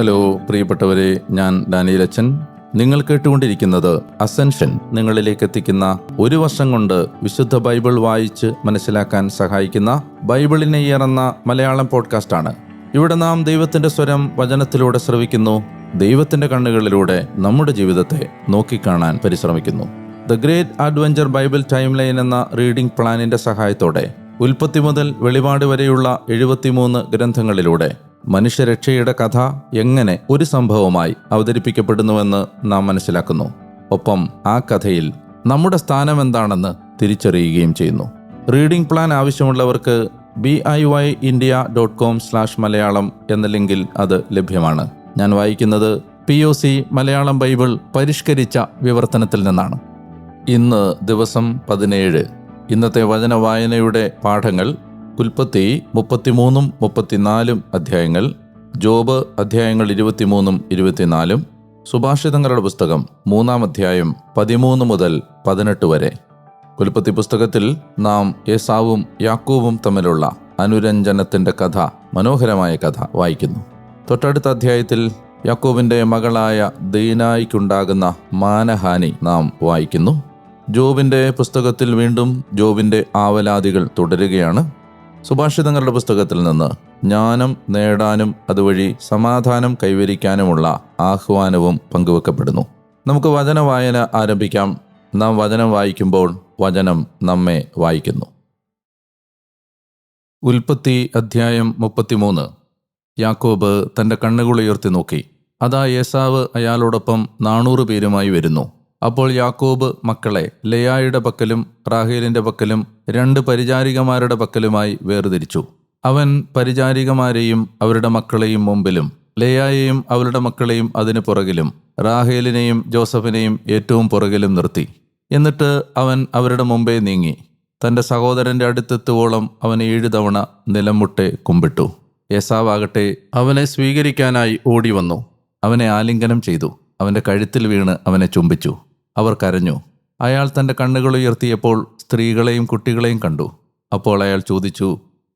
Hello പ്രിയപ്പെട്ടവരെ ഞാൻ ഡാനിയലച്ചൻ. നിങ്ങൾ കേട്ടുകൊണ്ടിരിക്കുന്നത് അസെൻഷൻ നിങ്ങളിലേക്ക് എത്തിക്കുന്ന ഒരു വർഷം കൊണ്ട് വിശുദ്ധ ബൈബിൾ വായിച്ച് മനസ്സിലാക്കാൻ സഹായിക്കുന്ന ബൈബിളിനെ ഇറന്ന മലയാളം പോഡ്കാസ്റ്റാണ്. ഇവിടെ നാം ദൈവത്തിന്റെ സ്വരം വചനത്തിലൂടെ ശ്രവിക്കുന്നു. ദൈവത്തിന്റെ കണ്ണുകളിലൂടെ നമ്മുടെ ജീവിതത്തെ നോക്കിക്കാണാൻ പരിശ്രമിക്കുന്നു. The great adventure Bible time line എന്ന റീഡിംഗ് പ്ലാനിന്റെ സഹായത്തോടെ ഉൽപ്പത്തി മുതൽ വെളിപാട് വരെയുള്ള എഴുപത്തിമൂന്ന് ഗ്രന്ഥങ്ങളിലൂടെ മനുഷ്യരക്ഷയുടെ കഥ എങ്ങനെ ഒരു സംഭവമായി അവതരിപ്പിക്കപ്പെടുന്നുവെന്ന് നാം മനസ്സിലാക്കുന്നു. ഒപ്പം ആ കഥയിൽ നമ്മുടെ സ്ഥാനം എന്താണെന്ന് തിരിച്ചറിയുകയും ചെയ്യുന്നു. റീഡിംഗ് പ്ലാൻ ആവശ്യമുള്ളവർക്ക് B I Y India dot com slash Malayalam എന്ന ലിങ്കിൽ അത് ലഭ്യമാണ്. ഞാൻ വായിക്കുന്നത് P O C Malayalam Bible പരിഷ്കരിച്ച വിവർത്തനത്തിൽ നിന്നാണ്. ഇന്ന് ദിവസം പതിനേഴ്. ഇന്നത്തെ വചന വായനയുടെ പാഠങ്ങൾ ഉൽപ്പത്തി മുപ്പത്തിമൂന്നും മുപ്പത്തിനാലും അധ്യായങ്ങൾ ജോബ് അധ്യായങ്ങൾ ഇരുപത്തിമൂന്നും ഇരുപത്തിനാലും സുഭാഷിതങ്ങളുടെ പുസ്തകം മൂന്നാം അധ്യായം പതിമൂന്ന് മുതൽ പതിനെട്ട് വരെ. ഉൽപ്പത്തി പുസ്തകത്തിൽ നാം യേസാവും യാക്കൂവും തമ്മിലുള്ള അനുരഞ്ജനത്തിന്റെ കഥ മനോഹരമായ കഥ വായിക്കുന്നു. തൊട്ടടുത്ത അധ്യായത്തിൽ യാക്കൂബിന്റെ മകളായ ദീനായിക്കുണ്ടാകുന്ന മാനഹാനി നാം വായിക്കുന്നു. ജോബിന്റെ പുസ്തകത്തിൽ വീണ്ടും ജോബിന്റെ ആവലാതികൾ തുടരുകയാണ്. സുഭാഷിതങ്ങളുടെ പുസ്തകത്തിൽ നിന്ന് ജ്ഞാനം നേടാനും അതുവഴി സമാധാനം കൈവരിക്കാനുമുള്ള ആഹ്വാനവും പങ്കുവെക്കപ്പെടുന്നു. നമുക്ക് വചന വായന ആരംഭിക്കാം. നാം വചനം വായിക്കുമ്പോൾ വചനം നമ്മെ വായിക്കുന്നു. ഉൽപ്പത്തി അധ്യായം മുപ്പത്തിമൂന്ന്. യാക്കോബ് തന്റെ കണ്ണുകളുയർത്തി നോക്കി. അതാ യേസാവ് അയാളോടൊപ്പം നാനൂറ് പേരുമായി വരുന്നു. അപ്പോൾ യാക്കോബ് മക്കളെ ലയായുടെ പക്കലും റാഹേലിന്റെ പക്കലും രണ്ട് പരിചാരികമാരുടെ പക്കലുമായി വേർതിരിച്ചു. അവൻ പരിചാരികമാരെയും അവരുടെ മക്കളെയും മുമ്പിലും ലയായെയും അവരുടെ മക്കളെയും അതിനു പുറകിലും റാഹേലിനെയും ജോസഫിനെയും ഏറ്റവും പുറകിലും നിർത്തി. എന്നിട്ട് അവൻ അവരുടെ മുമ്പേ നീങ്ങി. തന്റെ സഹോദരന്റെ അടുത്തെത്തുവോളം അവൻ ഏഴു തവണ നിലമുട്ടെ കുമ്പിട്ടു. യേസാവാകട്ടെ അവനെ സ്വീകരിക്കാനായി ഓടി വന്നു അവനെ ആലിംഗനം ചെയ്തു. അവന്റെ കഴുത്തിൽ വീണ് അവനെ ചുംബിച്ചു. അവർ കരഞ്ഞു. അയാൾ തന്റെ കണ്ണുകൾ ഉയർത്തിയപ്പോൾ സ്ത്രീകളെയും കുട്ടികളെയും കണ്ടു. അപ്പോൾ അയാൾ ചോദിച്ചു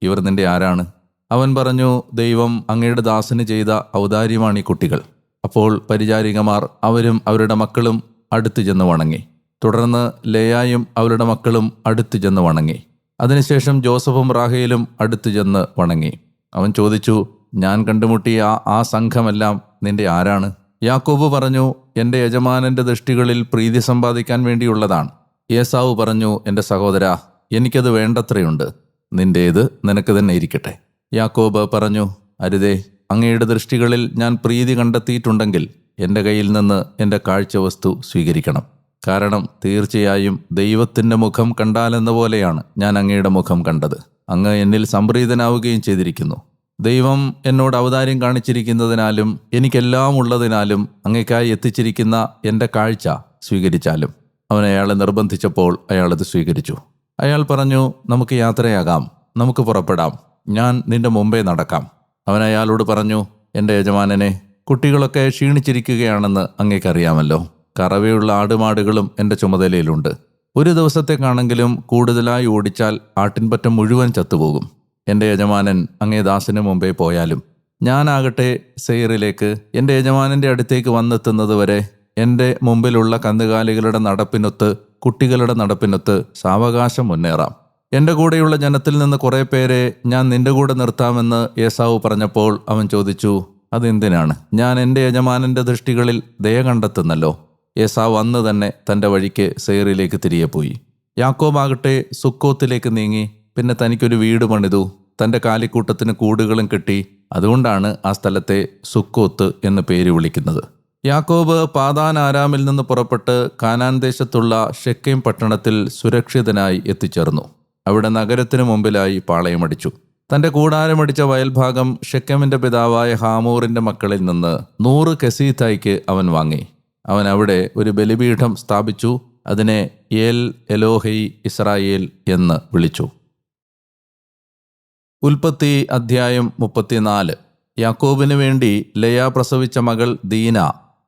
ഇവർ നിന്റെ ആരാണ്? അവൻ പറഞ്ഞു ദൈവം അങ്ങയുടെ ദാസന് ചെയ്ത ഔദാര്യമാണ് ഈ കുട്ടികൾ. അപ്പോൾ പരിചാരികമാർ അവരും അവരുടെ മക്കളും അടുത്തു ചെന്ന് വണങ്ങി. തുടർന്ന് ലേയായും അവരുടെ മക്കളും അടുത്തു ചെന്ന് വണങ്ങി. അതിനുശേഷം ജോസഫും റാഹയിലും അടുത്തു ചെന്ന് വണങ്ങി. അവൻ ചോദിച്ചു ഞാൻ കണ്ടുമുട്ടിയ ആ സംഘമെല്ലാം നിന്റെ ആരാണ്? യാക്കോബ് പറഞ്ഞു എന്റെ യജമാനന്റെ ദൃഷ്ടികളിൽ പ്രീതി സമ്പാദിക്കാൻ വേണ്ടിയുള്ളതാണ്. ഏസാവ് പറഞ്ഞു എന്റെ സഹോദര എനിക്കത് വേണ്ടത്രയുണ്ട്. നിന്റേത് നിനക്ക് തന്നെ ഇരിക്കട്ടെ. യാക്കോബ് പറഞ്ഞു അരുതേ അങ്ങയുടെ ദൃഷ്ടികളിൽ ഞാൻ പ്രീതി കണ്ടെത്തിയിട്ടുണ്ടെങ്കിൽ എന്റെ കയ്യിൽ നിന്ന് എന്റെ കാഴ്ചവസ്തു സ്വീകരിക്കണം. കാരണം തീർച്ചയായും ദൈവത്തിന്റെ മുഖം കണ്ടാലെന്ന പോലെയാണ് ഞാൻ അങ്ങയുടെ മുഖം കണ്ടത്. അങ്ങ് എന്നിൽ സംപ്രീതനാവുകയും ചെയ്തിരിക്കുന്നു. ദൈവം എന്നോട് അവതാര്യം കാണിച്ചിരിക്കുന്നതിനാലും എനിക്കെല്ലാം ഉള്ളതിനാലും അങ്ങേക്കായി എത്തിച്ചിരിക്കുന്ന എന്റെ കാഴ്ച സ്വീകരിച്ചാലും. അവൻ അയാളെ നിർബന്ധിച്ചപ്പോൾ അയാളത് സ്വീകരിച്ചു. അയാൾ പറഞ്ഞു നമുക്ക് യാത്രയാകാം. നമുക്ക് പുറപ്പെടാം. ഞാൻ നിന്റെ മുമ്പേ നടക്കാം. അവൻ അയാളോട് പറഞ്ഞു എന്റെ യജമാനനെ കുട്ടികളൊക്കെ ക്ഷീണിച്ചിരിക്കുകയാണെന്ന് അങ്ങേക്കറിയാമല്ലോ. കറവയുള്ള ആടുമാടുകളും എന്റെ ചുമതലയിലുണ്ട്. ഒരു ദിവസത്തേക്കാണെങ്കിലും കൂടുതലായി ഓടിച്ചാൽ ആട്ടിൻപറ്റം മുഴുവൻ ചത്തുപോകും. എന്റെ യജമാനൻ അങ്ങേ ദാസിന് മുമ്പേ പോയാലും. ഞാനാകട്ടെ സെയറിലേക്ക് എന്റെ യജമാനന്റെ അടുത്തേക്ക് വന്നെത്തുന്നത് വരെ എന്റെ മുമ്പിലുള്ള കന്നുകാലികളുടെ നടപ്പിനൊത്ത് കുട്ടികളുടെ നടപ്പിനൊത്ത് സാവകാശം മുന്നേറാം. എന്റെ കൂടെയുള്ള ജനത്തിൽ നിന്ന് കുറേ പേരെ ഞാൻ നിന്റെ കൂടെ നിർത്താമെന്ന് യേസാവ് പറഞ്ഞപ്പോൾ അവൻ ചോദിച്ചു അതെന്തിനാണ്? ഞാൻ എന്റെ യജമാനന്റെ ദൃഷ്ടികളിൽ ദയ കണ്ടെത്തുന്നല്ലോ. യേസാവ് അന്ന് തന്നെ തന്റെ വഴിക്ക് സെയറിലേക്ക് തിരികെ പോയി. യാക്കോബാകട്ടെ സുക്കോത്തിലേക്ക് നീങ്ങി പിന്നെ തനിക്കൊരു വീട് പണിതു തന്റെ കാലിക്കൂട്ടത്തിന് കൂടുകളും കെട്ടി. അതുകൊണ്ടാണ് ആ സ്ഥലത്തെ സുക്കോത്ത് എന്ന് പേര് വിളിക്കുന്നത്. യാക്കോബ് പാതാൻ ആരാമിൽ നിന്ന് പുറപ്പെട്ട് കാനാൻ ദേശത്തുള്ള ഷെക്കേം പട്ടണത്തിൽ സുരക്ഷിതനായി എത്തിച്ചേർന്നു. അവിടെ നഗരത്തിനു മുമ്പിലായി പാളയമടിച്ചു തന്റെ കൂടാരമടിച്ച വയൽഭാഗം ഷെക്കമിന്റെ പിതാവായ ഹാമൂറിന്റെ മക്കളിൽ നിന്ന് നൂറ് കെസീത്തായിക്ക് അവൻ വാങ്ങി. അവൻ അവിടെ ഒരു ബലിപീഠം സ്ഥാപിച്ചു. അതിനെ എൽ എലോഹൈ ഇസ്രായേൽ എന്ന് വിളിച്ചു. ഉൽപ്പത്തി അധ്യായം മുപ്പത്തിനാല്. യാക്കോബിന് വേണ്ടി ലയ പ്രസവിച്ച മകൾ ദീന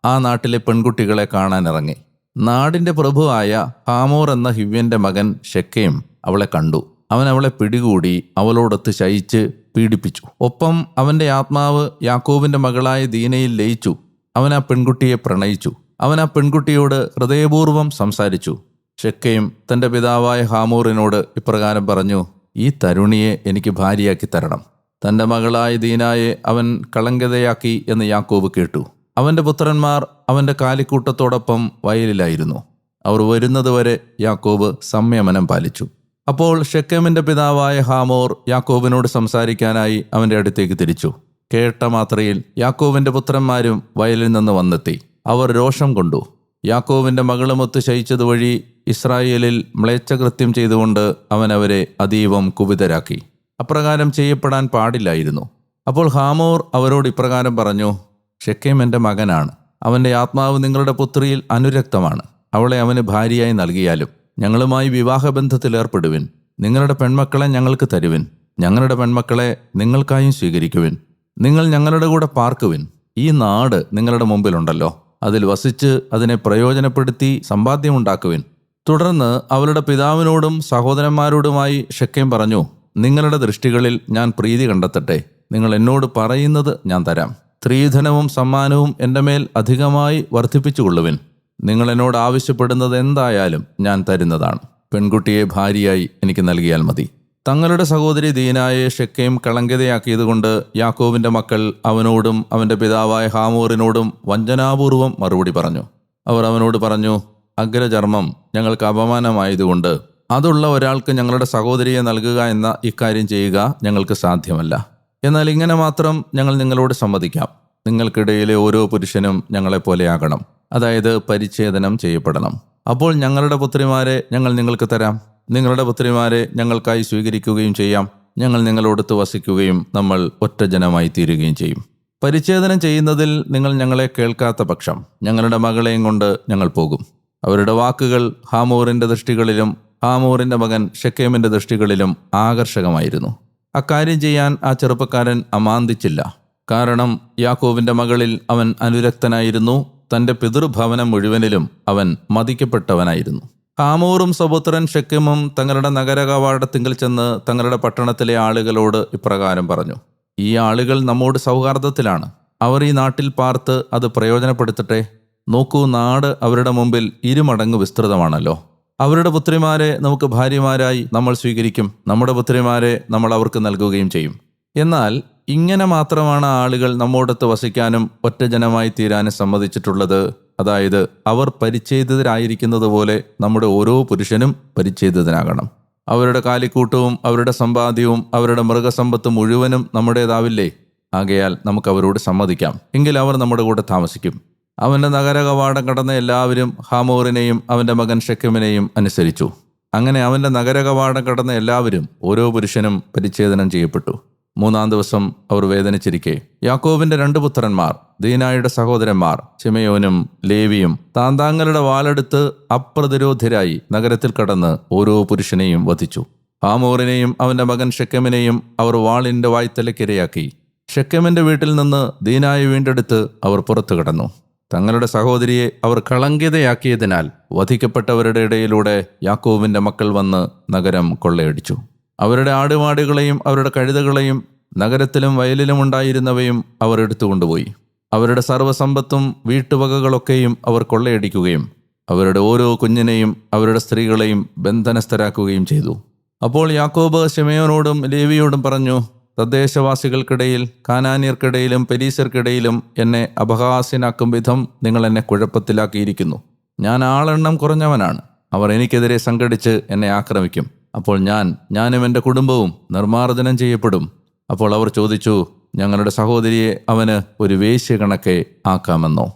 ആ നാട്ടിലെ പെൺകുട്ടികളെ കാണാനിറങ്ങി. നാടിന്റെ പ്രഭുവായ ഹാമോർ എന്ന ഹിവ്യന്റെ മകൻ ഷെക്കേം അവളെ കണ്ടു. അവൻ അവളെ പിടികൂടി അവളോടൊത്ത് ശയിച്ച് പീഡിപ്പിച്ചു. ഒപ്പം അവന്റെ ആത്മാവ് യാക്കോബിന്റെ മകളായ ദീനയിൽ ലയിച്ചു. അവൻ ആ പെൺകുട്ടിയെ പ്രണയിച്ചു. അവൻ ആ പെൺകുട്ടിയോട് ഹൃദയപൂർവം സംസാരിച്ചു. ഷെക്കയും തന്റെ പിതാവായ ഹാമൂറിനോട് ഇപ്രകാരം പറഞ്ഞു ഈ തരുണിയെ എനിക്ക് ഭാര്യയാക്കി തരണം. തന്റെ മകളായ ദീനായെ അവൻ കളങ്കതയാക്കി എന്ന് യാക്കോബ് കേട്ടു. അവന്റെ പുത്രന്മാർ അവന്റെ കാലിക്കൂട്ടത്തോടൊപ്പം വയലിലായിരുന്നു. അവർ വരുന്നതുവരെ യാക്കോബ് സംയമനം പാലിച്ചു. അപ്പോൾ ഷെക്കേമിന്റെ പിതാവായ ഹാമോർ യാക്കോബിനോട് സംസാരിക്കാനായി അവന്റെ അടുത്തേക്ക് തിരിച്ചു. കേട്ട മാത്രയിൽ യാക്കോബിന്റെ പുത്രന്മാരും വയലിൽ നിന്ന് വന്നെത്തി. അവർ രോഷം കൊണ്ടു. യാക്കോബിന്റെ മകളുമൊത്ത് ശയിച്ചതുവഴി ഇസ്രായേലിൽ മ്ലേച്ഛകൃത്യം ചെയ്തുകൊണ്ട് അവൻ അവരെ അതീവം കുപിതരാക്കി. അപ്രകാരം ചെയ്യപ്പെടാൻ പാടില്ലായിരുന്നു. അപ്പോൾ ഹാമോർ അവരോട് ഇപ്രകാരം പറഞ്ഞു ഷെക്കേം എന്റെ മകനാണ്. അവന്റെ ആത്മാവ് നിങ്ങളുടെ പുത്രിയിൽ അനുരക്തമാണ്. അവളെ അവന് ഭാര്യയായി നൽകിയാലും ഞങ്ങളുമായി വിവാഹബന്ധത്തിൽ ഏർപ്പെടുവിൻ. നിങ്ങളുടെ പെൺമക്കളെ ഞങ്ങൾക്ക് തരുവിൻ. ഞങ്ങളുടെ പെൺമക്കളെ നിങ്ങൾക്കായും സ്വീകരിക്കുവിൻ. നിങ്ങൾ ഞങ്ങളുടെ കൂടെ പാർക്കുവിൻ. ഈ നാട് നിങ്ങളുടെ മുമ്പിലുണ്ടല്ലോ. അതിൽ വസിച്ച് അതിനെ പ്രയോജനപ്പെടുത്തി സമ്പാദ്യമുണ്ടാക്കുവിൻ തുടർന്ന് അവളുടെ പിതാവിനോടും സഹോദരന്മാരോടുമായി ഷെക്കേം പറഞ്ഞു നിങ്ങളുടെ ദൃഷ്ടികളിൽ ഞാൻ പ്രീതി കണ്ടെത്തട്ടെ. നിങ്ങൾ എന്നോട് പറയുന്നത് ഞാൻ തരാം. സ്ത്രീധനവും സമ്മാനവും എന്റെ മേൽ അധികമായി വർദ്ധിപ്പിച്ചുകൊള്ളുവിൻ. നിങ്ങൾ എന്നോട് ആവശ്യപ്പെടുന്നത് എന്തായാലും ഞാൻ തരുന്നതാണ്. പെൺകുട്ടിയെ ഭാര്യയായി എനിക്ക് നൽകിയാൽ മതി. തങ്ങളുടെ സഹോദരി ദീനായെ ഷെക്കേം കളങ്കിതയാക്കിയതുകൊണ്ട് യാക്കോവിന്റെ മക്കൾ അവനോടും അവന്റെ പിതാവായ ഹാമോറിനോടും വഞ്ചനാപൂർവം മറുപടി പറഞ്ഞു. അവർ അവനോട് പറഞ്ഞു അഗ്രചർമ്മം ഞങ്ങൾക്ക് അപമാനമായതുകൊണ്ട് അതുള്ള ഒരാൾക്ക് ഞങ്ങളുടെ സഹോദരിയെ നൽകുക എന്ന ഇക്കാര്യം ചെയ്യുക ഞങ്ങൾക്ക് സാധ്യമല്ല. എന്നാൽ ഇങ്ങനെ മാത്രം ഞങ്ങൾ നിങ്ങളോട് സമ്മതിക്കാം. നിങ്ങൾക്കിടയിലെ ഓരോ പുരുഷനും ഞങ്ങളെപ്പോലെയാകണം അതായത് പരിച്ഛേദനം ചെയ്യപ്പെടണം. അപ്പോൾ ഞങ്ങളുടെ പുത്രിമാരെ ഞങ്ങൾ നിങ്ങൾക്ക് തരാം. നിങ്ങളുടെ പുത്രിമാരെ ഞങ്ങൾക്കായി സ്വീകരിക്കുകയും ചെയ്യാം. ഞങ്ങൾ നിങ്ങളോടൊത്ത് വസിക്കുകയും നമ്മൾ ഒറ്റ ജനമായി തീരുകയും ചെയ്യും. പരിച്ഛേദനം ചെയ്യുന്നതിൽ നിങ്ങൾ ഞങ്ങളെ കേൾക്കാത്ത പക്ഷം ഞങ്ങളുടെ മകളെയും കൊണ്ട് ഞങ്ങൾ പോകും. അവരുടെ വാക്കുകൾ ഹാമോറിന്റെ ദൃഷ്ടികളിലും ഹാമോറിന്റെ മകൻ ഷെക്കേമിന്റെ ദൃഷ്ടികളിലും ആകർഷകമായിരുന്നു. അക്കാര്യം ചെയ്യാൻ ആ ചെറുപ്പക്കാരൻ അമാന്തിച്ചില്ല. കാരണം യാക്കോവിന്റെ മകളിൽ അവൻ അനുരക്തനായിരുന്നു. തന്റെ പിതൃഭവനം മുഴുവനിലും അവൻ മതിക്കപ്പെട്ടവനായിരുന്നു. ഹാമൂറും സപുത്രൻ ഷെക്കിമും തങ്ങളുടെ നഗരകവാടത്തിങ്കിൽ ചെന്ന് തങ്ങളുടെ പട്ടണത്തിലെ ആളുകളോട് ഇപ്രകാരം പറഞ്ഞു ഈ ആളുകൾ നമ്മോട് സൗഹാർദ്ദത്തിലാണ്. അവർ ഈ നാട്ടിൽ പാർത്ത് അത് പ്രയോജനപ്പെടുത്തട്ടെ? നോക്കൂ നാട് അവരുടെ മുമ്പിൽ ഇരുമടങ്ങ് വിസ്തൃതമാണല്ലോ. അവരുടെ പുത്രിമാരെ നമുക്ക് ഭാര്യമാരായി നമ്മൾ സ്വീകരിക്കും നമ്മുടെ പുത്രിമാരെ നമ്മൾ അവർക്ക് നൽകുകയും ചെയ്യും. എന്നാൽ ഇങ്ങനെ മാത്രമാണ് ആളുകൾ നമ്മോടൊത്ത് വസിക്കാനും ഒറ്റജനമായി തീരാനും സമ്മതിച്ചിട്ടുള്ളത്. അതായത് അവർ പരിച്ഛേദിതരായിരിക്കുന്നത് പോലെ നമ്മുടെ ഓരോ പുരുഷനും പരിച്ഛേദിതനാകണം. അവരുടെ കാലിക്കൂട്ടവും അവരുടെ സമ്പാദ്യവും അവരുടെ മൃഗസമ്പത്ത് മുഴുവനും നമ്മുടേതാവില്ലേ? ആകയാൽ നമുക്ക് അവരോട് സമ്മതിക്കാം. എങ്കിൽ അവർ നമ്മുടെ കൂടെ താമസിക്കും. അവന്റെ നഗരകവാടം കടന്ന എല്ലാവരും ഹാമോറിനെയും അവന്റെ മകൻ ഷെക്കിമിനെയും അനുസരിച്ചു. അങ്ങനെ അവന്റെ നഗരകവാടം കടന്ന എല്ലാവരും ഓരോ പുരുഷനും പരിച്ഛേദനം ചെയ്യപ്പെട്ടു. മൂന്നാം ദിവസം അവർ വേദനിച്ചിരിക്കെ. യാക്കോബിന്റെ രണ്ട് പുത്രന്മാർ ദീനായുടെ സഹോദരന്മാർ ചിമയോനും ലേവിയും താന്താങ്ങളുടെ വാലെടുത്ത് അപ്രതിരോധരായി നഗരത്തിൽ കടന്ന് ഓരോ പുരുഷനെയും വധിച്ചു. ഹാമോറിനെയും അവന്റെ മകൻ ഷെക്കമിനെയും അവർ വാളിന്റെ വായ്ത്തലക്കിരയാക്കി. ഷെക്കമിന്റെ വീട്ടിൽ നിന്ന് ദീനായി വീണ്ടെടുത്ത് അവർ പുറത്തു കടന്നു. തങ്ങളുടെ സഹോദരിയെ അവർ കളങ്കിതയാക്കിയതിനാൽ വധിക്കപ്പെട്ടവരുടെ ഇടയിലൂടെ യാക്കോവിന്റെ മക്കൾ വന്ന് നഗരം കൊള്ളയടിച്ചു. അവരുടെ ആടുമാടുകളെയും അവരുടെ കഴുതകളെയും നഗരത്തിലും വയലിലും ഉണ്ടായിരുന്നവയും അവർ എടുത്തുകൊണ്ടുപോയി. അവരുടെ സർവസമ്പത്തും വീട്ടുവകകളൊക്കെയും അവർ കൊള്ളയടിക്കുകയും അവരുടെ ഓരോ കുഞ്ഞിനെയും അവരുടെ സ്ത്രീകളെയും ബന്ധനസ്ഥരാക്കുകയും ചെയ്തു. അപ്പോൾ യാക്കോബ് ഷെമയോനോടും ലേവിയോടും പറഞ്ഞു തദ്ദേശവാസികൾക്കിടയിൽ കാനാനിയർക്കിടയിലും പെരീസർക്കിടയിലും എന്നെ അപഹാസ്യനാക്കും വിധം നിങ്ങൾ എന്നെ കുഴപ്പത്തിലാക്കിയിരിക്കുന്നു. ഞാൻ ആളെണ്ണം കുറഞ്ഞവനാണ്. അവർ എനിക്കെതിരെ സംഘടിച്ച് എന്നെ ആക്രമിക്കും. അപ്പോൾ ഞാൻ ഞാനും എന്റെ കുടുംബവും നിർമ്മാർജനം ചെയ്യപ്പെടും. അപ്പോൾ അവർ ചോദിച്ചു ഞങ്ങളുടെ സഹോദരിയെ അവന് ഒരു വേശ്യ കണക്കെ ആക്കാമെന്നോ?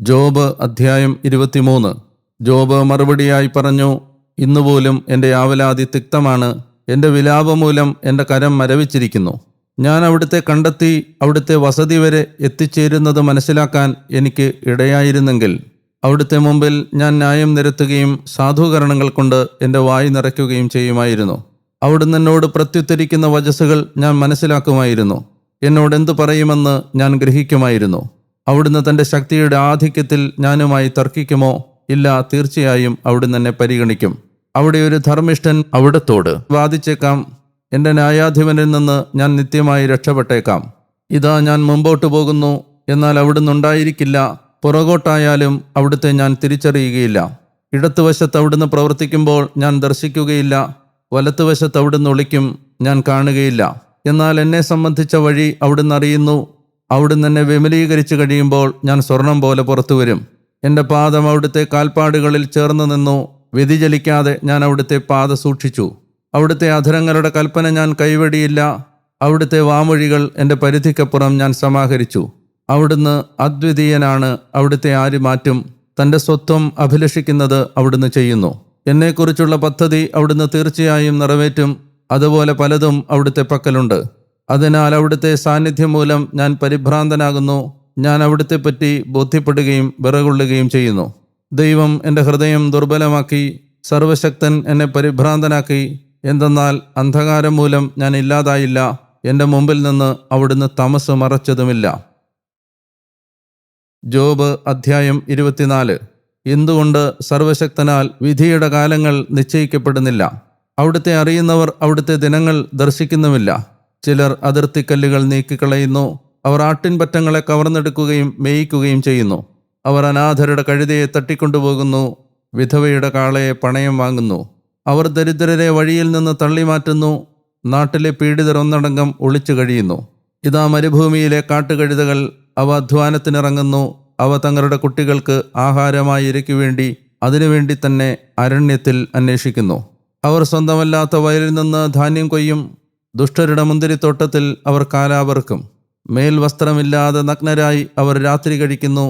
ജോബ് അധ്യായം ഇരുപത്തിമൂന്ന്. ജോബ് മറുപടിയായി പറഞ്ഞു ഇന്നുപോലും എന്റെ ആവലാതി തിക്തമാണ്. എന്റെ വിലാപം മൂലം എന്റെ കരം മരവിച്ചിരിക്കുന്നു. ഞാൻ അവിടുത്തെ കണ്ടെത്തി അവിടുത്തെ വസതി വരെ എത്തിച്ചേരുന്നത് മനസ്സിലാക്കാൻ എനിക്ക് ഇടയായിരുന്നെങ്കിൽ അവിടുത്തെ മുമ്പിൽ ഞാൻ ന്യായം നിരത്തുകയും സാധൂകരണങ്ങൾ കൊണ്ട് എന്റെ വായി നിറയ്ക്കുകയും ചെയ്യുമായിരുന്നു. അവിടുന്ന് എന്നോട് പ്രത്യുത്തരിക്കുന്ന വചസ്സുകൾ ഞാൻ മനസ്സിലാക്കുമായിരുന്നു. എന്നോട് എന്തു പറയുമെന്ന് ഞാൻ ഗ്രഹിക്കുമായിരുന്നു. അവിടുന്ന് തന്റെ ശക്തിയുടെ ആധിക്യത്തിൽ ഞാനുമായി തർക്കിക്കുമോ? ഇല്ല തീർച്ചയായും അവിടുന്ന് എന്നെ പരിഗണിക്കും. അവിടെ ഒരു ധർമ്മിഷ്ഠൻ അവിടത്തോട് വാദിച്ചേക്കാം എന്റെ ന്യായാധിപനിൽ നിന്ന് ഞാൻ നിത്യമായി രക്ഷപ്പെട്ടേക്കാം. ഇതാ ഞാൻ മുമ്പോട്ട് പോകുന്നു എന്നാൽ അവിടുന്ന് ഉണ്ടായിരിക്കില്ല. പുറകോട്ടായാലും അവിടുത്തെ ഞാൻ തിരിച്ചറിയുകയില്ല. ഇടത്തുവശത്ത് അവിടുന്ന് പ്രവർത്തിക്കുമ്പോൾ ഞാൻ ദർശിക്കുകയില്ല. വലത്തുവശത്ത് അവിടുന്ന് ഒളിക്കും ഞാൻ കാണുകയില്ല. എന്നാൽ എന്നെ സംബന്ധിച്ച വഴി അവിടുന്ന് അറിയുന്നു. അവിടുന്ന് എന്നെ വിമലീകരിച്ചു കഴിയുമ്പോൾ ഞാൻ സ്വർണം പോലെ പുറത്തു വരും. എന്റെ പാദം അവിടുത്തെ കാൽപ്പാടുകളിൽ ചേർന്ന് നിന്നു. വ്യതിചലിക്കാതെ ഞാൻ അവിടുത്തെ പാത സൂക്ഷിച്ചു. അവിടുത്തെ അധരങ്ങളുടെ കൽപ്പന ഞാൻ കൈവടിയില്ല. അവിടുത്തെ വാമൊഴികൾ എന്റെ പരിധിക്കപ്പുറം ഞാൻ സമാഹരിച്ചു. അവിടുന്ന് അദ്വിതീയനാണ് അവിടുത്തെ ആര് മാറ്റും തന്റെ സ്വത്വം അഭിലഷിക്കുന്നത് അവിടുന്ന് ചെയ്യുന്നു. എന്നെക്കുറിച്ചുള്ള പദ്ധതി അവിടുന്ന് തീർച്ചയായും നിറവേറ്റും. അതുപോലെ പലതും അവിടുത്തെ പക്കലുണ്ട്. അതിനാൽ അവിടുത്തെ സാന്നിധ്യം മൂലം ഞാൻ പരിഭ്രാന്തനാകുന്നു. ഞാൻ അവിടുത്തെ പറ്റി ബോധ്യപ്പെടുകയും വിറകൊള്ളുകയും ചെയ്യുന്നു. ദൈവം എന്റെ ഹൃദയം ദുർബലമാക്കി സർവശക്തൻ എന്നെ പരിഭ്രാന്തനാക്കി. എന്തെന്നാൽ അന്ധകാരം മൂലം ഞാൻ ഇല്ലാതായില്ല. എന്റെ മുമ്പിൽ നിന്ന് അവിടുന്ന് തമസ് മറച്ചതുമില്ല. ജോബ് അധ്യായം ഇരുപത്തിനാല്. എന്തുകൊണ്ട് സർവശക്തനാൽ വിധിയുടെ കാലങ്ങൾ നിശ്ചയിക്കപ്പെടുന്നില്ല? അവിടുത്തെ അറിയുന്നവർ അവിടുത്തെ ദിനങ്ങൾ ദർശിക്കുന്നുമില്ല. ചിലർ അതിർത്തിക്കല്ലുകൾ നീക്കിക്കളയുന്നു. അവർ ആട്ടിൻപറ്റങ്ങളെ കവർന്നെടുക്കുകയും മേയിക്കുകയും ചെയ്യുന്നു. അവർ അനാഥരുടെ കഴുതയെ തട്ടിക്കൊണ്ടുപോകുന്നു വിധവയുടെ കാളയെ പണയം വാങ്ങുന്നു. അവർ ദരിദ്രരെ വഴിയിൽ നിന്ന് തള്ളിമാറ്റുന്നു നാട്ടിലെ പീഡിതർ ഒന്നടങ്കം ഒളിച്ചു കഴിയുന്നു. ഇതാ മരുഭൂമിയിലെ കാട്ടുകഴുതകൾ അവ അധ്വാനത്തിനിറങ്ങുന്നു അവ തങ്ങളുടെ കുട്ടികൾക്ക് ആഹാരമായി ഇരയ്ക്കു വേണ്ടി അതിനുവേണ്ടി തന്നെ അരണ്യത്തിൽ അന്വേഷിക്കുന്നു. അവർ സ്വന്തമല്ലാത്ത വയലിൽ നിന്ന് ധാന്യം കൊയ്യും ദുഷ്ടരുടെ മുന്തിരിത്തോട്ടത്തിൽ അവർ കാലാപർക്കും മേൽവസ്ത്രമില്ലാതെ നഗ്നരായി അവർ രാത്രി കഴിക്കുന്നു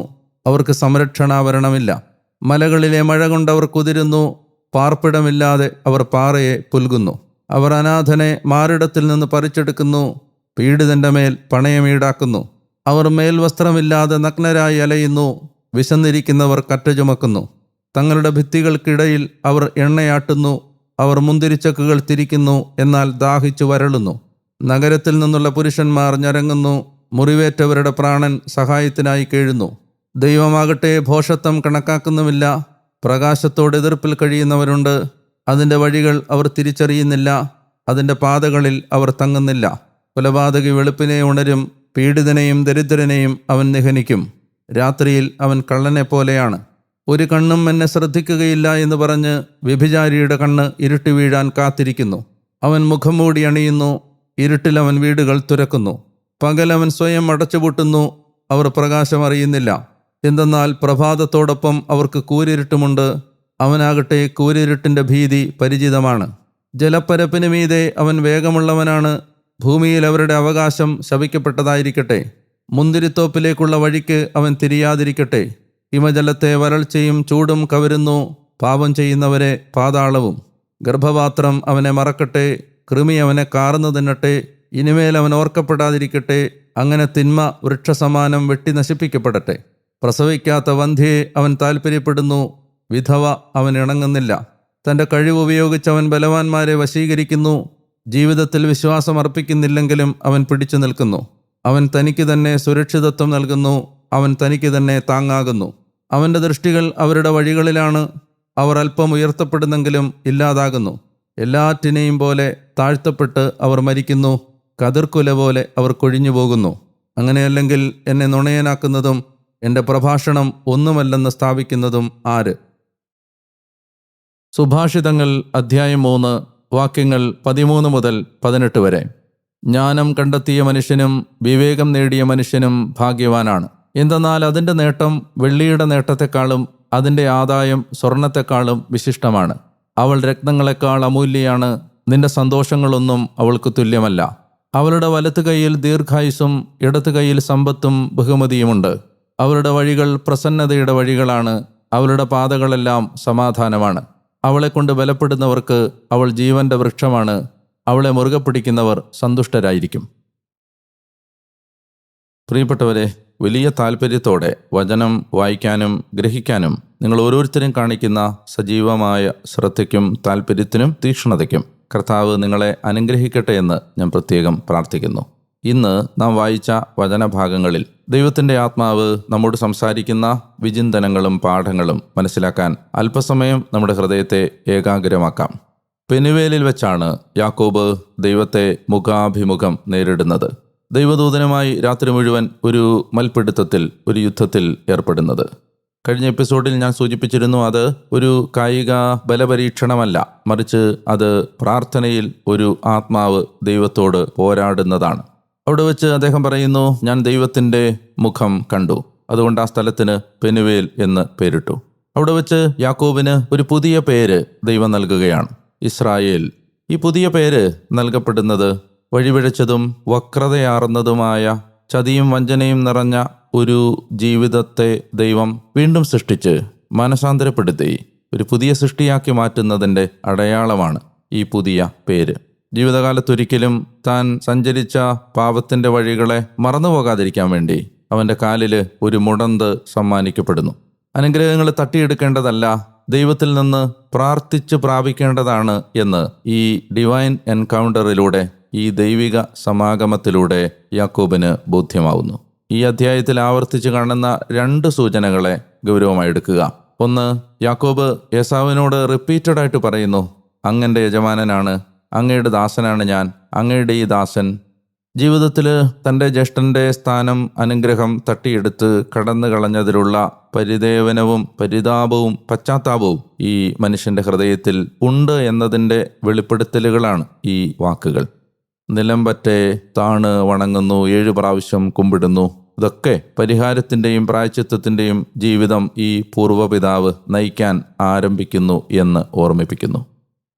അവർക്ക് സംരക്ഷണാവരണമില്ല. മലകളിലെ മഴ കൊണ്ടവർ കുതിരുന്നു പാർപ്പിടമില്ലാതെ അവർ പാറയെ പുൽകുന്നു. അവർ അനാഥനെ മാറിടത്തിൽ നിന്ന് പറിച്ചെടുക്കുന്നു പീഡിതന്റെ മേൽ പണയമീടാക്കുന്നു അവർ മേൽവസ്ത്രമില്ലാതെ നഗ്നരായി അലയുന്നു വിശന്നിരിക്കുന്നവർ കറ്റ ചുമക്കുന്നു. തങ്ങളുടെ ഭിത്തികൾക്കിടയിൽ അവർ എണ്ണയാട്ടുന്നു അവർ മുന്തിരിച്ചക്കുകൾ തിരിക്കുന്നു എന്നാൽ ദാഹിച്ചു വരളുന്നു. നഗരത്തിൽ നിന്നുള്ള പുരുഷന്മാർ ഞരങ്ങുന്നു മുറിവേറ്റവരുടെ പ്രാണൻ സഹായത്തിനായി കേഴുന്നു. ദൈവമാകട്ടെ ഭോഷത്വം കണക്കാക്കുന്നുമില്ല. പ്രകാശത്തോട് എതിർപ്പിൽ കഴിയുന്നവരുണ്ട്. അതിന്റെ വഴികൾ അവർ തിരിച്ചറിയുന്നില്ല. അതിന്റെ പാതകളിൽ അവർ തങ്ങുന്നില്ല. കൊലപാതകി വെളുപ്പിനെ ഉണരും പീഡിതനെയും ദരിദ്രനെയും അവൻ നിഹനിക്കും. രാത്രിയിൽ അവൻ കള്ളനെ പോലെയാണ്. ഒരു കണ്ണും എന്നെ ശ്രദ്ധിക്കുകയില്ല എന്ന് പറഞ്ഞ് വ്യഭിചാരിയുടെ കണ്ണ് ഇരുട്ടി വീഴാൻ കാത്തിരിക്കുന്നു. അവൻ മുഖം മൂടി അണിയുന്നു. ഇരുട്ടിൽ അവൻ വീടുകൾ തുരക്കുന്നു. പകൽ അവൻ സ്വയം അടച്ചുപൂട്ടുന്നു. അവർ പ്രകാശം അറിയുന്നില്ല. എന്തെന്നാൽ പ്രഭാതത്തോടൊപ്പം അവർക്ക് കൂരിരുട്ടുമുണ്ട് അവനാകട്ടെ കൂരിരുട്ടിന്റെ ഭീതി പരിചിതമാണ്. ജലപ്പരപ്പിന് മീതെ അവൻ വേഗമുള്ളവനാണ് ഭൂമിയിൽ അവരുടെ അവകാശം ശപിക്കപ്പെട്ടതായിരിക്കട്ടെ. മുന്തിരിത്തോപ്പിലേക്കുള്ള വഴിക്ക് അവൻ തിരിയാതിരിക്കട്ടെ. ഹിമജലത്തെ വരൾച്ചയും ചൂടും കവരുന്നു പാപം ചെയ്യുന്നവരെ പാതാളവും. ഗർഭപാത്രം അവനെ മറക്കട്ടെ കൃമി അവനെ കാർന്നു തിന്നട്ടെ ഇനിമേൽ അവൻ ഓർക്കപ്പെടാതിരിക്കട്ടെ അങ്ങനെ തിന്മ വൃക്ഷസമാനം വെട്ടി നശിപ്പിക്കപ്പെടട്ടെ. പ്രസവിക്കാത്ത വന്ധ്യയെ അവൻ താൽപ്പര്യപ്പെടുന്നു വിധവ അവൻ ഇണങ്ങുന്നില്ല. തന്റെ കഴിവ് ഉപയോഗിച്ച് അവൻ ബലവാന്മാരെ വശീകരിക്കുന്നു. ജീവിതത്തിൽ വിശ്വാസം അർപ്പിക്കുന്നില്ലെങ്കിലും അവൻ പിടിച്ചു നിൽക്കുന്നു. അവൻ തനിക്ക് തന്നെ സുരക്ഷിതത്വം നൽകുന്നു. അവൻ തനിക്ക് തന്നെ താങ്ങാകുന്നു. അവന്റെ ദൃഷ്ടികൾ അവരുടെ വഴികളിലാണ്. അവർ അല്പം ഉയർത്തപ്പെടുന്നെങ്കിലും ഇല്ലാതാകുന്നു. എല്ലാറ്റിനെയും പോലെ താഴ്ത്തപ്പെട്ട് അവർ മരിക്കുന്നു. കതിർക്കുല പോലെ അവർ കൊഴിഞ്ഞു പോകുന്നു അങ്ങനെയല്ലെങ്കിൽ എന്നെ നുണയനാക്കുന്നതും എന്റെ പ്രഭാഷണം ഒന്നുമല്ലെന്ന് സ്ഥാപിക്കുന്നതും ആര്? സുഭാഷിതങ്ങൾ അധ്യായം മൂന്ന് വാക്യങ്ങൾ പതിമൂന്ന് മുതൽ പതിനെട്ട് വരെ. ജ്ഞാനം കണ്ടെത്തിയ മനുഷ്യനും വിവേകം നേടിയ മനുഷ്യനും ഭാഗ്യവാനാണ്. എന്തെന്നാൽ അതിന്റെ നേട്ടം വെള്ളിയുടെ നേട്ടത്തെക്കാളും അതിന്റെ ആദായം സ്വർണത്തെക്കാളും വിശിഷ്ടമാണ്. അവൾ രക്തങ്ങളെക്കാൾ അമൂല്യയാണ്. നിന്റെ സന്തോഷങ്ങളൊന്നും അവൾക്ക് തുല്യമല്ല. അവളുടെ വലത്തു കൈയിൽ ദീർഘായുസും ഇടത്തു കൈയിൽ സമ്പത്തും ബഹുമതിയുമുണ്ട്. അവളുടെ വഴികൾ പ്രസന്നതയുടെ വഴികളാണ്. അവളുടെ പാതകളെല്ലാം സമാധാനമാണ്. അവളെ കൊണ്ട് ബലപ്പെടുന്നവർക്ക് അവൾ ജീവന്റെ വൃക്ഷമാണ്. അവളെ മുറുകെ പിടിക്കുന്നവർ സന്തുഷ്ടരായിരിക്കും. പ്രിയപ്പെട്ടവരെ വലിയ താല്പര്യത്തോടെ വചനം വായിക്കാനും ഗ്രഹിക്കാനും നിങ്ങൾ ഓരോരുത്തരും കാണിക്കുന്ന സജീവമായ ശ്രദ്ധയ്ക്കും താല്പര്യത്തിനും തീക്ഷ്ണതയ്ക്കും കർത്താവ് നിങ്ങളെ അനുഗ്രഹിക്കട്ടെ എന്ന് ഞാൻ പ്രത്യേകം പ്രാർത്ഥിക്കുന്നു. ഇന്ന് നാം വായിച്ച വചനഭാഗങ്ങളിൽ ദൈവത്തിന്റെ ആത്മാവ് നമ്മോട് സംസാരിക്കുന്ന വിചിന്തനങ്ങളും പാഠങ്ങളും മനസ്സിലാക്കാൻ അല്പസമയം നമ്മുടെ ഹൃദയത്തെ ഏകാഗ്രമാക്കാം. പെനുവേലിൽ വെച്ചാണ് യാക്കോബ് ദൈവത്തെ മുഖാഭിമുഖം നേരിടുന്നത്. ദൈവദൂതനുമായി രാത്രി മുഴുവൻ ഒരു മൽപിടുത്തത്തിൽ ഒരു യുദ്ധത്തിൽ ഏർപ്പെടുന്നത്. കഴിഞ്ഞ എപ്പിസോഡിൽ ഞാൻ സൂചിപ്പിച്ചിരുന്നു അത് ഒരു കായിക ബലപരീക്ഷണമല്ല മറിച്ച് അത് പ്രാർത്ഥനയിൽ ഒരു ആത്മാവ് ദൈവത്തോട് പോരാടുന്നതാണ്. അവിടെ വെച്ച് അദ്ദേഹം പറയുന്നു ഞാൻ ദൈവത്തിന്റെ മുഖം കണ്ടു. അതുകൊണ്ട് ആ സ്ഥലത്തിന് പെനുവേൽ എന്ന് പേരിട്ടു. അവിടെ വെച്ച് യാക്കോബിന് ഒരു പുതിയ പേര് ദൈവം നൽകുകയാണ്. ഇസ്രായേൽ. ഈ പുതിയ പേര് നൽകപ്പെടുന്നത് വഴിപിഴച്ചതും വക്രതയാർന്നതുമായ ചതിയും വഞ്ചനയും നിറഞ്ഞ ഒരു ജീവിതത്തെ ദൈവം വീണ്ടും സൃഷ്ടിച്ച് മനസാന്തരപ്പെടുത്തി. ഒരു പുതിയ സൃഷ്ടിയാക്കി മാറ്റുന്നതിന്റെ അടയാളമാണ് ഈ പുതിയ പേര്. ജീവിതകാലത്തൊരിക്കലും താൻ സഞ്ചരിച്ച പാപത്തിന്റെ വഴികളെ മറന്നുപോകാതിരിക്കാൻ വേണ്ടി അവന്റെ കാലിൽ ഒരു മുടന്ത് സമ്മാനിക്കപ്പെടുന്നു. അനുഗ്രഹങ്ങൾ തട്ടിയെടുക്കേണ്ടതല്ല ദൈവത്തിൽ നിന്ന് പ്രാർത്ഥിച്ച് പ്രാപിക്കേണ്ടതാണ് എന്ന് ഈ ഡിവൈൻ എൻകൗണ്ടറിലൂടെ ഈ ദൈവിക സമാഗമത്തിലൂടെ യാക്കോബിന് ബോധ്യമാവുന്നു. ഈ അധ്യായത്തിൽ ആവർത്തിച്ച് കാണുന്ന രണ്ട് സൂചനകളെ ഗൗരവമായി എടുക്കുക. ഒന്ന് യാക്കോബ് യേസാവിനോട് റിപ്പീറ്റഡായിട്ട് പറയുന്നു അങ്ങന്റെ യജമാനനാണ് അങ്ങയുടെ ദാസനാണ് ഞാൻ. അങ്ങയുടെ ഈ ദാസൻ ജീവിതത്തിൽ തന്റെ ജ്യേഷ്ഠന്റെ സ്ഥാനം അനുഗ്രഹം തട്ടിയെടുത്ത് കടന്നു കളഞ്ഞതിലുള്ള പരിദേവനവും പരിതാപവും പശ്ചാത്താപവും ഈ മനുഷ്യന്റെ ഹൃദയത്തിൽ ഉണ്ട് എന്നതിന്റെ വെളിപ്പെടുത്തലുകളാണ് ഈ വാക്കുകൾ. നിലം പറ്റെ താണ് വണങ്ങുന്നു ഏഴു പ്രാവശ്യം കുമ്പിടുന്നു. ഇതൊക്കെ പരിഹാരത്തിന്റെയും പ്രായച്ചിത്വത്തിന്റെയും ജീവിതം ഈ പൂർവപിതാവ് നയിക്കാൻ ആരംഭിക്കുന്നു എന്ന് ഓർമ്മിപ്പിക്കുന്നു.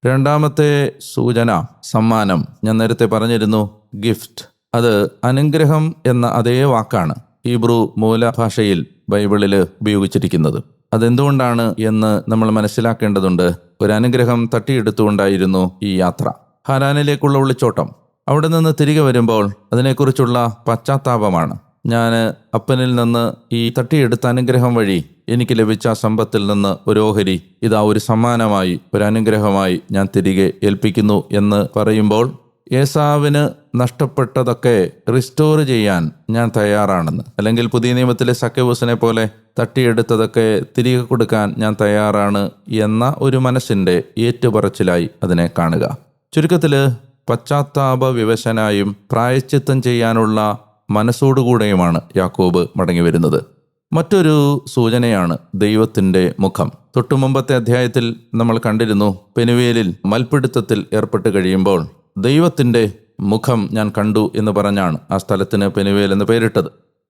രണ്ടാമത്തെ സൂചന സമ്മാനം. ഞാൻ നേരത്തെ പറഞ്ഞിരുന്നു ഗിഫ്റ്റ് അത് അനുഗ്രഹം എന്ന അതേ വാക്കാണ് ഹീബ്രു മൂലഭാഷയിൽ ബൈബിളിൽ ഉപയോഗിച്ചിരിക്കുന്നത്. അതെന്തുകൊണ്ടാണ് എന്ന് നമ്മൾ മനസ്സിലാക്കേണ്ടതുണ്ട്. ഒരു അനുഗ്രഹം തട്ടിയെടുത്തുകൊണ്ടായിരുന്നു ഈ യാത്ര. ഹാരാനിലേക്കുള്ള ഒളിച്ചോട്ടം അവിടെ നിന്ന് തിരികെ വരുമ്പോൾ അതിനെക്കുറിച്ചുള്ള പശ്ചാത്താപമാണ്. ഞാൻ അപ്പനിൽ നിന്ന് ഈ തട്ടിയെടുത്ത അനുഗ്രഹം വഴി എനിക്ക് ലഭിച്ച സമ്പത്തിൽ നിന്ന് ഒരു ഓഹരി ഇതാ ഒരു സമ്മാനമായി ഒരു അനുഗ്രഹമായി ഞാൻ തിരികെ ഏൽപ്പിക്കുന്നു എന്ന് പറയുമ്പോൾ ഏസാവിന് നഷ്ടപ്പെട്ടതൊക്കെ റിസ്റ്റോർ ചെയ്യാൻ ഞാൻ തയ്യാറാണെന്ന്. അല്ലെങ്കിൽ പുതിയ നിയമത്തിലെ സക്കബൂസിനെ പോലെ തട്ടിയെടുത്തതൊക്കെ തിരികെ കൊടുക്കാൻ ഞാൻ തയ്യാറാണ് എന്ന ഒരു മനസ്സിന്റെ ഏറ്റുപറച്ചിലായി അതിനെ കാണുക. ചുരുക്കത്തിൽ പശ്ചാത്താപ വിവശനായും പ്രായശ്ചിത്തം ചെയ്യാനുള്ള മനസ്സോടുകൂടെയുമാണ് യാക്കോബ് മടങ്ങി വരുന്നത് മറ്റൊരു സൂചനയാണ് ദൈവത്തിന്റെ മുഖം. തൊട്ടുമുമ്പത്തെ അധ്യായത്തിൽ നമ്മൾ കണ്ടിരുന്നു പെനുവേലിൽ മൽപിടുത്തത്തിൽ ഏർപ്പെട്ട് കഴിയുമ്പോൾ ദൈവത്തിന്റെ മുഖം ഞാൻ കണ്ടു എന്ന് പറഞ്ഞാണ് ആ സ്ഥലത്തിന് പെനുവേൽ എന്ന് പേരിട്ടത്.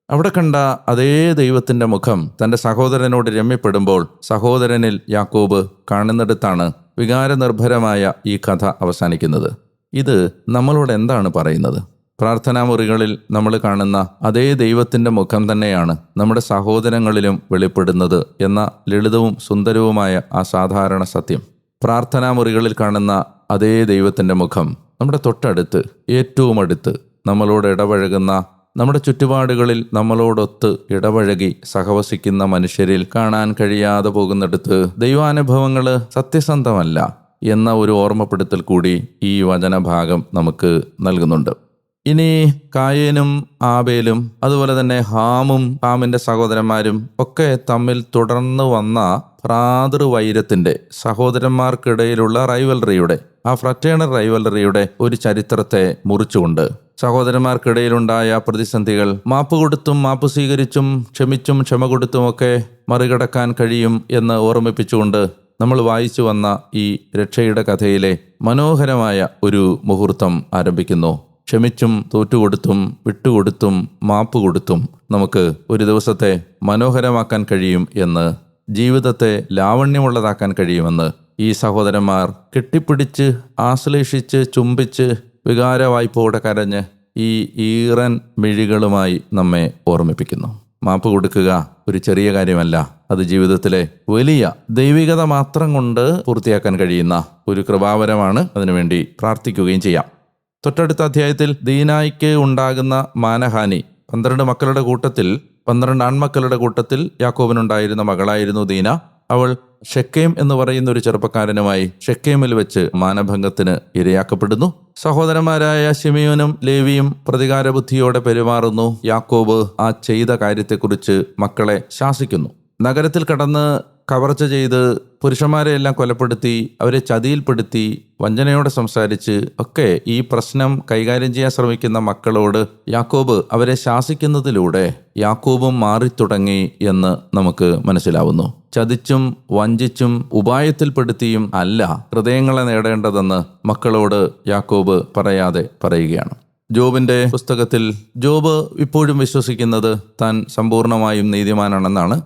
അവിടെ കണ്ട അതേ ദൈവത്തിന്റെ മുഖം തന്റെ സഹോദരനോട് രമ്യപ്പെടുമ്പോൾ സഹോദരനിൽ യാക്കോബ് കാണുന്നിടത്താണ് വികാരനിർഭരമായ ഈ കഥ അവസാനിക്കുന്നത്. ഇത് നമ്മളോട് എന്താണ് പറയുന്നത്? പ്രാർത്ഥനാ മുറികളിൽ നമ്മൾ കാണുന്ന അതേ ദൈവത്തിന്റെ മുഖം തന്നെയാണ് നമ്മുടെ സഹോദരങ്ങളിലും വെളിപ്പെടുന്നത് എന്ന ലളിതവും സുന്ദരവുമായ ആ സാധാരണ സത്യം. പ്രാർത്ഥനാ മുറികളിൽ കാണുന്ന അതേ ദൈവത്തിന്റെ മുഖം നമ്മുടെ തൊട്ടടുത്ത് ഏറ്റവും അടുത്ത് നമ്മളോട് ഇടപഴകുന്ന നമ്മുടെ ചുറ്റുപാടുകളിൽ നമ്മളോടൊത്ത് ഇടപഴകി സഹവസിക്കുന്ന മനുഷ്യരിൽ കാണാൻ കഴിയാതെ പോകുന്നിടത്ത് ദൈവാനുഭവങ്ങൾ സത്യസന്ധമല്ല എന്ന ഒരു ഓർമ്മപ്പെടുത്തൽ കൂടി ഈ വചനഭാഗം നമുക്ക് നൽകുന്നുണ്ട്. ഇനി കായേനും ആബേലും അതുപോലെ തന്നെ ഹാമും ഹാമിന്റെ സഹോദരന്മാരും ഒക്കെ തമ്മിൽ തുടർന്ന് വന്ന ഭ്രാതൃവൈരത്തിന്റെ സഹോദരന്മാർക്കിടയിലുള്ള റൈവലറിയുടെ ആ ഫ്രറ്റേണൽ റൈവലറിയുടെ ഒരു ചരിത്രത്തെ മുറിച്ചുകൊണ്ട് സഹോദരന്മാർക്കിടയിലുണ്ടായ പ്രതിസന്ധികൾ മാപ്പ് കൊടുത്തും മാപ്പ് സ്വീകരിച്ചും ക്ഷമിച്ചും ക്ഷമ കൊടുത്തുമൊക്കെ മറികടക്കാൻ കഴിയും എന്ന് ഓർമ്മിപ്പിച്ചുകൊണ്ട് നമ്മൾ വായിച്ചു വന്ന ഈ രക്ഷയുടെ കഥയിലെ മനോഹരമായ ഒരു മുഹൂർത്തം ആരംഭിക്കുന്നു. ക്ഷമിച്ചും തോറ്റുകൊടുത്തും വിട്ടുകൊടുത്തും മാപ്പ് കൊടുത്തും നമുക്ക് ഒരു ദിവസത്തെ മനോഹരമാക്കാൻ കഴിയും എന്ന് ജീവിതത്തെ ലാവണ്യമുള്ളതാക്കാൻ കഴിയുമെന്ന് ഈ സഹോദരന്മാർ കെട്ടിപ്പിടിച്ച് ആശ്ലേഷിച്ച് ചുംബിച്ച് വികാരവായ്പോടെ കരഞ്ഞ് ഈ ഈറൻ മിഴികളുമായി നമ്മെ ഓർമ്മിപ്പിക്കുന്നു. മാപ്പ് കൊടുക്കുക ഒരു ചെറിയ കാര്യമല്ല. അത് ജീവിതത്തിലെ വലിയ ദൈവികത മാത്രം കൊണ്ട് പൂർത്തിയാക്കാൻ കഴിയുന്ന ഒരു കൃപാവരമാണ്. അതിനുവേണ്ടി പ്രാർത്ഥിക്കുകയും ചെയ്യാം. തൊട്ടടുത്ത അധ്യായത്തിൽ ദീനായിക്ക് ഉണ്ടാകുന്ന മാനഹാനി. പന്ത്രണ്ട് മക്കളുടെ കൂട്ടത്തിൽ പന്ത്രണ്ട് ആൺമക്കളുടെ കൂട്ടത്തിൽ യാക്കോബിനുണ്ടായിരുന്ന മകളായിരുന്നു ദീന. അവൾ ഷെക്കേം എന്ന് പറയുന്ന ഒരു ചെറുപ്പക്കാരനുമായി ഷെക്കേമിൽ വെച്ച് മാനഭംഗത്തിന് ഇരയാക്കപ്പെടുന്നു. സഹോദരന്മാരായ ഷിമിയോനും ലേവിയും പ്രതികാര ബുദ്ധിയോടെ പെരുമാറുന്നു. യാക്കോബ് ആ ചെയ്ത കാര്യത്തെക്കുറിച്ച് മക്കളെ ശാസിക്കുന്നു. നഗരത്തിൽ കടന്ന് കവർച്ച ചെയ്ത് പുരുഷന്മാരെ എല്ലാം കൊലപ്പെടുത്തി അവരെ ചതിയിൽപ്പെടുത്തി വഞ്ചനയോടെ സംസാരിച്ച് ഒക്കെ ഈ പ്രശ്നം കൈകാര്യം ചെയ്യാൻ ശ്രമിക്കുന്ന മക്കളോട് യാക്കോബ് അവരെ ശാസിക്കുന്നതിലൂടെ യാക്കോബും മാറി തുടങ്ങി എന്ന് നമുക്ക് മനസ്സിലാവുന്നു. ചതിച്ചും വഞ്ചിച്ചും ഉപായത്തിൽപ്പെടുത്തിയും അല്ല ഹൃദയങ്ങളെ നേടേണ്ടതെന്ന് മക്കളോട് യാക്കോബ് പറയാതെ പറയുകയാണ്. ജോബിന്റെ പുസ്തകത്തിൽ ജോബ് ഇപ്പോഴും വിശ്വസിക്കുന്നത് താൻ സമ്പൂർണമായും നീതിമാനാണെന്നാണ്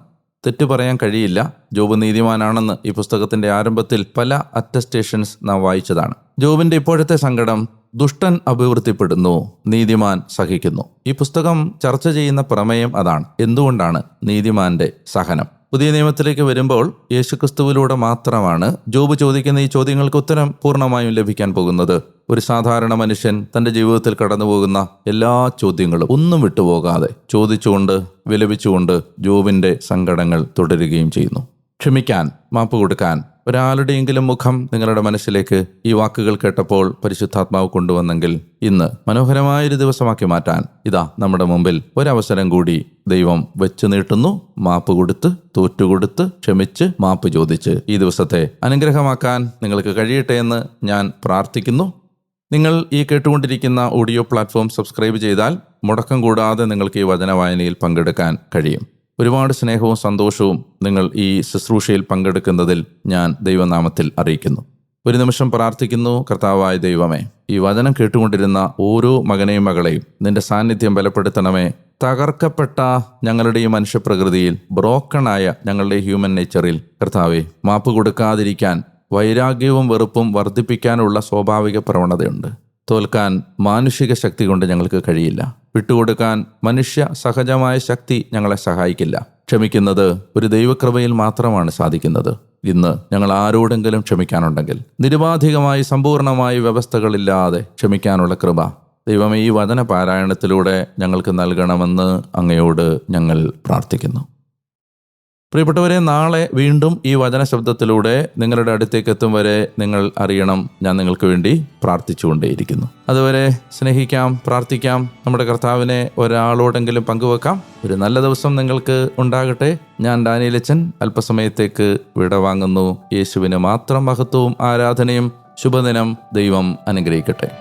തെറ്റു പറയാൻ കഴിയില്ല. ജോബ് നീതിമാനാണെന്ന് ഈ പുസ്തകത്തിന്റെ ആരംഭത്തിൽ പല അറ്റസ്റ്റേഷൻസ് നാം വായിച്ചതാണ്. ജോബിന്റെ ഇപ്പോഴത്തെ സങ്കടം ദുഷ്ടൻ അഭിവൃദ്ധിപ്പെടുന്നു നീതിമാൻ സഹിക്കുന്നു. ഈ പുസ്തകം ചർച്ച ചെയ്യുന്ന പ്രമേയം അതാണ്. എന്തുകൊണ്ടാണ് നീതിമാന്റെ സഹനം? പുതിയ നിയമത്തിലേക്ക് വരുമ്പോൾ യേശുക്രിസ്തുവിലൂടെ മാത്രമാണ് ജോബ് ചോദിക്കുന്ന ഈ ചോദ്യങ്ങൾക്ക് ഉത്തരം പൂർണമായും ലഭിക്കാൻ പോകുന്നത്. ഒരു സാധാരണ മനുഷ്യൻ തന്റെ ജീവിതത്തിൽ കടന്നുപോകുന്ന എല്ലാ ചോദ്യങ്ങളും ഒന്നും വിട്ടുപോകാതെ ചോദിച്ചുകൊണ്ട് വിലപിച്ചുകൊണ്ട് ജോബിന്റെ സങ്കടങ്ങൾ തുടരുകയും ചെയ്യുന്നു. ക്ഷമിക്കാൻ മാപ്പ് കൊടുക്കാൻ ഒരാളുടെയെങ്കിലും മുഖം നിങ്ങളുടെ മനസ്സിലേക്ക് ഈ വാക്കുകൾ കേട്ടപ്പോൾ പരിശുദ്ധാത്മാവ് കൊണ്ടുവന്നെങ്കിൽ ഇന്ന് മനോഹരമായൊരു ദിവസമാക്കി മാറ്റാൻ ഇതാ നമ്മുടെ മുമ്പിൽ ഒരവസരം കൂടി ദൈവം വെച്ചു നീട്ടുന്നു. മാപ്പ് കൊടുത്ത് തോറ്റുകൊടുത്ത് ക്ഷമിച്ച് മാപ്പ് ചോദിച്ച് ഈ ദിവസത്തെ അനുഗ്രഹമാക്കാൻ നിങ്ങൾക്ക് കഴിയട്ടെ എന്ന് ഞാൻ പ്രാർത്ഥിക്കുന്നു. നിങ്ങൾ ഈ കേട്ടുകൊണ്ടിരിക്കുന്ന ഓഡിയോ പ്ലാറ്റ്ഫോം സബ്സ്ക്രൈബ് ചെയ്താൽ മുടക്കം കൂടാതെ നിങ്ങൾക്ക് ഈ വചന വായനയിൽ പങ്കെടുക്കാൻ കഴിയും. ഒരുപാട് സ്നേഹവും സന്തോഷവും നിങ്ങൾ ഈ ശുശ്രൂഷയിൽ പങ്കെടുക്കുന്നതിൽ ഞാൻ ദൈവനാമത്തിൽ അറിയിക്കുന്നു. ഒരു നിമിഷം പ്രാർത്ഥിക്കുന്നു കർത്താവായ ദൈവമേ ഈ വചനം കേട്ടുകൊണ്ടിരുന്ന ഓരോ മകനെയും മകളെയും നിന്റെ സാന്നിധ്യം ബലപ്പെടുത്തണമേ. തകർക്കപ്പെട്ട ഞങ്ങളുടെ ഈ മനുഷ്യപ്രകൃതിയിൽ ബ്രോക്കണായ ഞങ്ങളുടെ ഹ്യൂമൻ നേച്ചറിൽ കർത്താവെ മാപ്പ് കൊടുക്കാതിരിക്കാൻ വൈരാഗ്യവും വെറുപ്പും വർദ്ധിപ്പിക്കാനുള്ള സ്വാഭാവിക പ്രവണതയുണ്ട്. തോൽക്കാൻ മാനുഷിക ശക്തി കൊണ്ട് ഞങ്ങൾക്ക് കഴിയില്ല. വിട്ടുകൊടുക്കാൻ മനുഷ്യ സഹജമായ ശക്തി ഞങ്ങളെ സഹായിക്കില്ല. ക്ഷമിക്കുന്നത് ഒരു ദൈവകൃപയിൽ മാത്രമാണ് സാധിക്കുന്നത്. ഇന്ന് ഞങ്ങൾ ആരോടെങ്കിലും ക്ഷമിക്കാനുണ്ടെങ്കിൽ നിരുപാധികമായി സമ്പൂർണമായി വ്യവസ്ഥകളില്ലാതെ ക്ഷമിക്കാനുള്ള കൃപ. ദൈവമേ ഈ വചന പാരായണത്തിലൂടെ ഞങ്ങൾക്ക് നൽകണമെന്ന് അങ്ങയോട് ഞങ്ങൾ പ്രാർത്ഥിക്കുന്നു. പ്രിയപ്പെട്ടവരെ നാളെ വീണ്ടും ഈ വചന ശബ്ദത്തിലൂടെ നിങ്ങളുടെ അടുത്തേക്ക് എത്തും വരെ നിങ്ങൾ അറിയണം. ഞാൻ നിങ്ങൾക്ക് വേണ്ടി പ്രാർത്ഥിച്ചുകൊണ്ടേയിരിക്കുന്നു. അതുവരെ സ്നേഹിക്കാം പ്രാർത്ഥിക്കാം. നമ്മുടെ കർത്താവിനെ ഒരാളോടെങ്കിലും പങ്കുവെക്കാം. ഒരു നല്ല ദിവസം നിങ്ങൾക്ക് ഉണ്ടാകട്ടെ. ഞാൻ ഡാനിയലച്ചൻ അല്പസമയത്തേക്ക് വിടവാങ്ങുന്നു യേശുവിന് മാത്രം മഹത്വവും ആരാധനയും ശുഭദിനം ദൈവം അനുഗ്രഹിക്കട്ടെ.